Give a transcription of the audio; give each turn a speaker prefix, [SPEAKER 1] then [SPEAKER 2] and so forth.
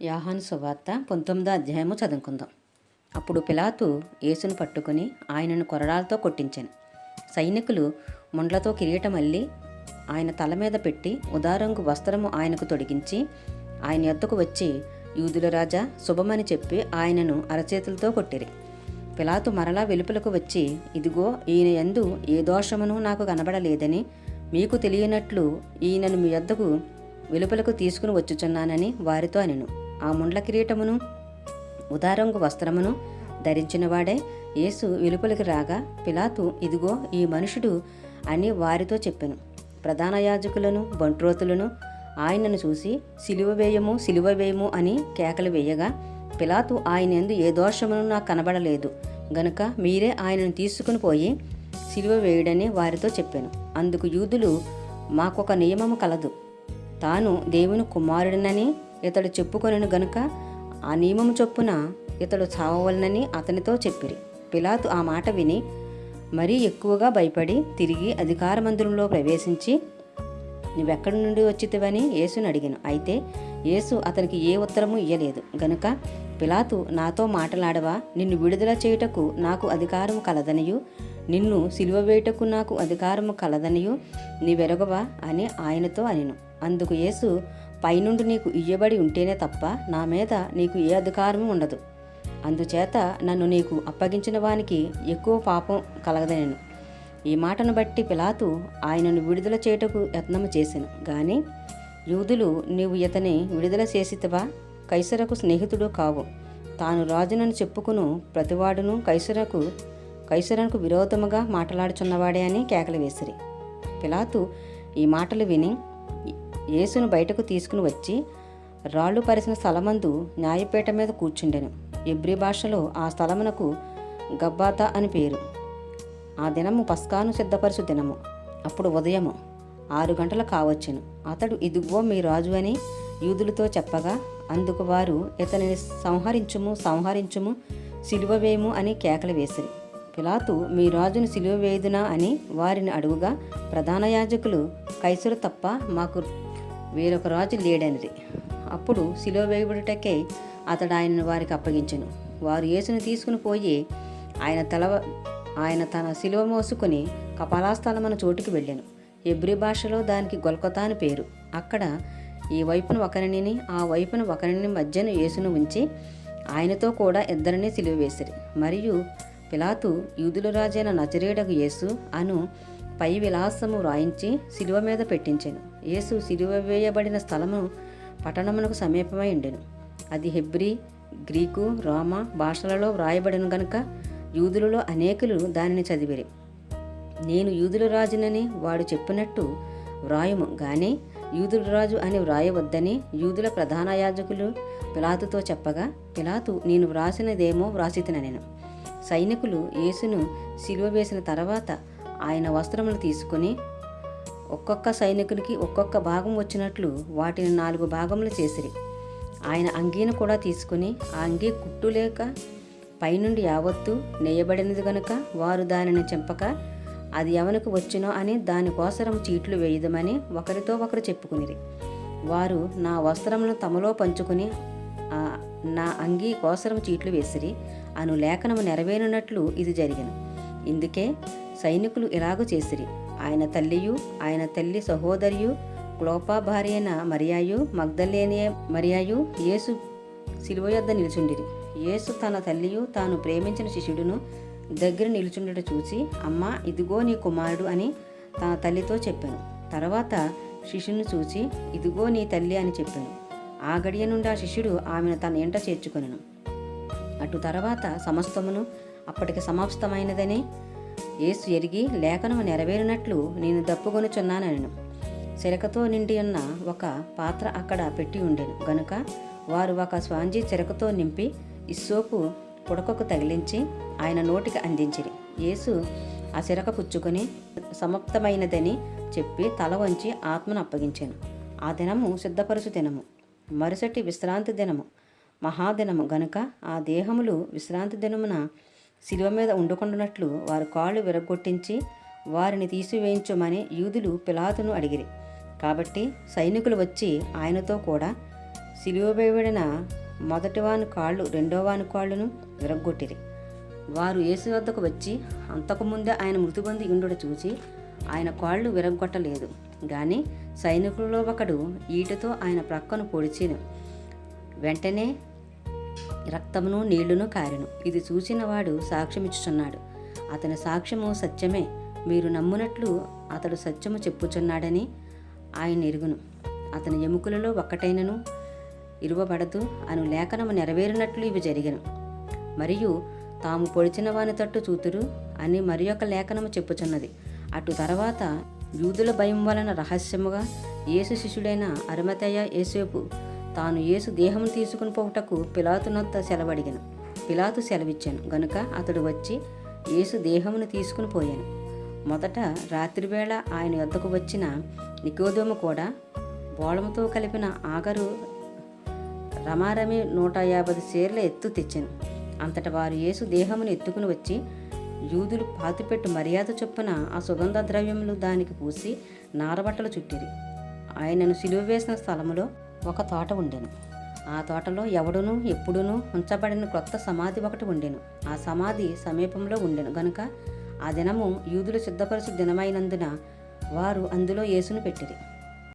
[SPEAKER 1] యాహాను సువార్త పంతొమ్మిదో అధ్యాయము చదువుకుందాం. అప్పుడు పిలాతు యేసును పట్టుకుని ఆయనను కొరడాలతో కొట్టించాను. సైనికులు ముండ్లతో కిరీటం అల్లి ఆయన తల మీద పెట్టి ఉదారంగు వస్త్రము ఆయనకు తొడిగించి ఆయన యొద్దకు వచ్చి యూదుల రాజా శుభమని చెప్పి ఆయనను అరచేతులతో కొట్టిరి. పిలాతు మరలా వెలుపలకు వచ్చి ఇదిగో ఈయన ఎందు ఏ దోషమును నాకు కనబడలేదని మీకు తెలియనట్లు ఈయనను మీ యొద్దకు వెలుపలకు తీసుకుని వచ్చుచున్నానని వారితో అనెను. ఆ ముండ్ల కిరీటమును ఉదారంగు వస్త్రమును ధరించినవాడే యేసు వెలుపలికి రాగా పిలాతు ఇదిగో ఈ మనుషుడు అని వారితో చెప్పెను. ప్రధాన యాజకులను బంట్రోతులను ఆయనను చూసి సిలువ వేయము సిలువ వేయము అని కేకలు వేయగా పిలాతు ఆయన ఎందు ఏ దోషమును నాకు కనబడలేదు. గనుక మీరే ఆయనను తీసుకుని పోయి సిలువ వేయుడని వారితో చెప్పాను. అందుకు యూదులు మాకొక నియమము కలదు. తాను దేవుని కుమారుడినని ఇతడు చెప్పుకొనను గనుక ఆ నియమము చొప్పున ఇతడు చావవలనని అతనితో చెప్పిరి. పిలాతు ఆ మాట విని మరీ ఎక్కువగా భయపడి తిరిగి అధికార మందిరంలో ప్రవేశించి నువ్వెక్కడి నుండి వచ్చితివని యేసుని అడిగాను. అయితే యేసు అతనికి ఏ ఉత్తరము ఇయ్యలేదు. గనుక పిలాతు నాతో మాటలాడవా? నిన్ను విడుదల చేయుటకు నాకు అధికారము కలదనియు. నిన్ను సిలువ వేయుటకు నాకు అధికారము కలదనియు. నీవెరగవా? అని ఆయనతో అనిను. అందుకు యేసు పైనుండి నీకు ఇయ్యబడి ఉంటేనే తప్ప నా మీద నీకు ఏ అధికారము ఉండదు. అందుచేత నన్ను నీకు అప్పగించిన వానికి ఎక్కువ పాపం కలగదనేను. ఈ మాటను బట్టి పిలాతు ఆయనను విడుదల చేయుటకు యత్నము చేసాను. గాని యూదులు నీవు ఇతని విడుదల చేసితవా? కైసరకు స్నేహితుడు కావు. తాను రాజునని చెప్పుకును ప్రతివాడును కైసరకు కైసరకు విరోధముగా మాట్లాడుచున్నవాడే అని కేకలు వేసిరి. పిలాతు ఈ మాటలు విని యేసును బయటకు తీసుకుని వచ్చి రాళ్ళు పరిసిన స్థలమందు న్యాయపేట మీద కూర్చుండెను. ఎబ్రి భాషలో ఆ స్థలమునకు గబ్బాతా అని పేరు. ఆ దినము పస్కాను సిద్ధపరచు దినము. అప్పుడు ఉదయము ఆరు గంటలు కావచ్చును. అతడు ఇదిగో మీ రాజు అని యూదులతో చెప్పగా అందుకు వారు ఇతనిని సంహరించుము సంహరించుము సిలువ వేయము అని కేకలు వేసిరి. పిలాతు మీ రాజును సిలువ వేయుదునా? అని వారిని అడుగుగా ప్రధాన యాజకులు కైసులు తప్ప మాకు వేరొక రాజు లేడనిది. అప్పుడు శిలువ వేయబడుటకే అతడు ఆయనను వారికి అప్పగించెను. వారు యేసును తీసుకుని పోయి ఆయన తల ఆయన తన శిలువ మోసుకుని కపాలాస్థలమన చోటుకి వెళ్ళాను. ఎబ్రి భాషలో దానికి గొల్కొతా అని పేరు. అక్కడ ఈ వైపున ఒకరిని ఆ వైపున ఒకరిని మధ్యన యేసును ఉంచి ఆయనతో కూడా ఇద్దరిని సిలువ వేసిరి. మరియు పిలాతు యూదుల రాజైన నచరేడకు యేసు అను పై విలాసము వ్రాయించి శిలువ మీద పెట్టించాను. యేసు శిలువ వేయబడిన స్థలము పట్టణమునకు సమీపమై ఉండెను. అది హెబ్రీ గ్రీకు రోమ భాషలలో వ్రాయబడిన గనుక యూదులలో అనేకులు దానిని చదివిరి. నేను యూదుల రాజునని వాడు చెప్పినట్టు వ్రాయము కానీ యూదుల రాజు అని వ్రాయవద్దని యూదుల ప్రధాన యాజకులు పిలాతుతో చెప్పగా పిలాతు నేను వ్రాసినదేమో వ్రాసితిన నేను సైనికులు యేసును సిలువ వేసిన తర్వాత ఆయన వస్త్రములు తీసుకుని ఒక్కొక్క సైనికునికి ఒక్కొక్క భాగం వచ్చినట్లు వాటిని నాలుగు భాగములు చేసిరి. ఆయన అంగీని కూడా తీసుకుని ఆ అంగీ కుట్టు లేక పైనుండి యావత్తు నేయబడినది గనుక వారు దానిని చెంపక అది ఎవనికి వచ్చినో అని దానికోసరం చీట్లు వేయదమని ఒకరితో ఒకరు చెప్పుకునిరి. వారు నా వస్త్రములను తమలో పంచుకుని నా అంగీ కోసరం చీట్లు వేసిరి. అను లేఖనము నెరవేరినట్లు ఇది జరిగిన. ఇందుకే సైనికులు ఇలాగూ చేసిరి. ఆయన తల్లియు ఆయన తల్లి సహోదరియు క్లోపా భార్య అయిన మరియాయు మగ్ధలేని మరియాయు యేసు శిలువ యొద్ద నిలుచుండిరి. యేసు తన తల్లియు తాను ప్రేమించిన శిష్యుడును దగ్గర నిలుచుండట చూసి అమ్మా ఇదిగో నీ కుమారుడు అని తన తల్లితో చెప్పాను. తర్వాత శిష్యుని చూసి ఇదిగో నీ తల్లి అని చెప్పాను. ఆ గడియ నుండి ఆ శిష్యుడు ఆమెను తన ఎంట చేర్చుకొనను. అటు తర్వాత సమస్తమును అప్పటికి సమాప్తమైనదని యేసు ఎరిగి లేఖనము నెరవేరినట్లు నేను దప్పుగొనుచున్నానను చిరకతో నిండి ఉన్న ఒక పాత్ర అక్కడ పెట్టి ఉండెను. గనుక వారు ఒక స్వాంజీ చిరకతో నింపి ఇస్సోపు పుడకకు తగిలించి ఆయన నోటికి అందించిరి. యేసు ఆ చిరక పుచ్చుకొని సమాప్తమైనదని చెప్పి తల వంచి ఆత్మను అప్పగించాను. ఆ దినము సిద్ధపరుచు దినము. మరుసటి విశ్రాంతి దినము. మహాదినము. గనుక ఆ దేహములు విశ్రాంతి దినమున శిలువ మీద ఉండుకుంటున్నట్లు వారు కాళ్ళు విరగొట్టించి వారిని తీసివేయించమని యూదులు పిలాతును అడిగిరి. కాబట్టి సైనికులు వచ్చి ఆయనతో కూడా సిలువ వేయబడిన కాళ్ళు రెండో వాని కాళ్ళను విరగ్గొట్టిరి. వారు యేసు వద్దకు వచ్చి అంతకుముందే ఆయన మృతిబంది ఉండుడు చూసి ఆయన కాళ్ళు విరగ్గొట్టలేదు. కానీ సైనికులలో ఒకడు ఈటతో ఆయన ప్రక్కను పొడిచిను. వెంటనే రక్తమును నీళ్ళును కారెను. ఇది చూసిన వాడు సాక్ష్యమిచ్చుచున్నాడు. అతని సాక్ష్యము సత్యమే. మీరు నమ్మునట్లు అతడు సత్యము చెప్పుచున్నాడని ఆయన ఎరుగును. అతని ఎముకలలో ఒక్కటైనను ఇరువబడదు అను లేఖనము నెరవేరినట్లు ఇవి జరిగను. మరియు తాము పొడిచిన వాని తట్టు చూతురు అని మరి ఒక లేఖనము చెప్పుచున్నది. అటు తర్వాత యూదుల భయం వలన రహస్యముగా యేసు శిష్యుడైన అరమతయ్య యేసేపు తాను యేసు దేహం తీసుకుని పోవుటకు పిలాతునొత్త సెలవడిగాను. పిలాతు సెలవిచ్చాను. గనుక అతడు వచ్చి యేసు దేహమును తీసుకుని పోయాను. మొదట రాత్రివేళ ఆయన యొద్దకు వచ్చిన నికోదోము కూడా బోళముతో కలిపిన ఆగరు రమారమి నూట యాభై సేర్ల ఎత్తు తెచ్చాను. అంతట వారు యేసు దేహమును ఎత్తుకుని వచ్చి యూదులు పాతిపెట్టు మర్యాద చొప్పున ఆ సుగంధ ద్రవ్యములు దానికి పూసి నారబట్టలు చుట్టిరి. ఆయనను సిలువ వేసిన స్థలములో ఒక తోట ఉండెను. ఆ తోటలో ఎవడును ఎప్పుడునూ ఉంచబడిన క్రొత్త సమాధి ఒకటి ఉండెను. ఆ సమాధి సమీపంలో ఉండెను. గనుక ఆ దినము యూదులు సిద్ధపరచు దినమైనందున వారు అందులో యేసును పెట్టిరి.